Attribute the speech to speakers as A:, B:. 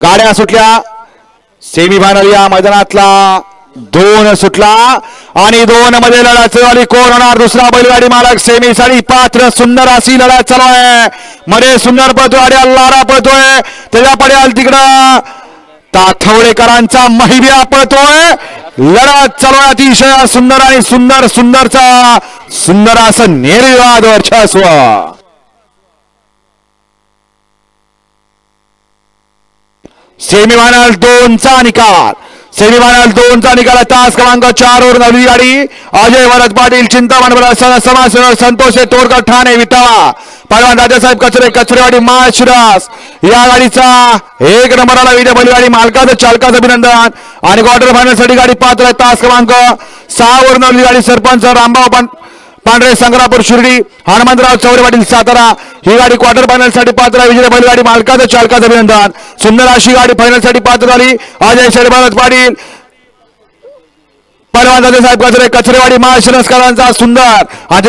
A: गाड्या सुटल्या. सेमीफायनल या मैदानातला दोन सुटला आणि दोन मध्ये लढत चालू कोण होणार? दुसरा बैलगाडी मालक सेमी साडी पात्र सुंदर अशी लढत चालू आहे मध्ये सुंदर पळतोय आणि अल्लारा पळतोय. त्याच्या पड्याल तिकडं. ताथवडेकरांचा महिबिया पळतोय. लढत चालू आहे अतिशय सुंदर आणि सुंदर सुंदरचा सुंदर असं निर्विवाद वर्चस्व सेमीफायनल दोनचा निकाल. सेमीफायनल दोनचा निकाल तास क्रमांक चार वर नवली गाडी. अजय वरद पाटील चिंतामण समाज संतोष तोडकर ठाणे विटाळा पैलवान राजासाहेब कचरे कचरेवाडी माळशिरास या गाडीचा एक नंबरला विजय गाडी मालकाचं चालकाचं अभिनंदन. आणि क्वार्टर फायनलसाठी गाडी पात्र तास क्रमांक सहा वर नवली गाडी सरपंच रामभाऊ पण पांढरे संग्रापूर शिर्डी हनुमंतराव चौरे पाटील सातारा ही गाडी क्वार्टर फायनलसाठी पात्र विजय बैलगाडी मालकाचं चालकाचं अभिनंदन. सुंदर अशी गाडी फायनलसाठी पात्र झाली. अजय शेडबालत पाटील. परवान साहेब कचरे कचरेवाडी महाशिरस्करांचा सुंदर. अजय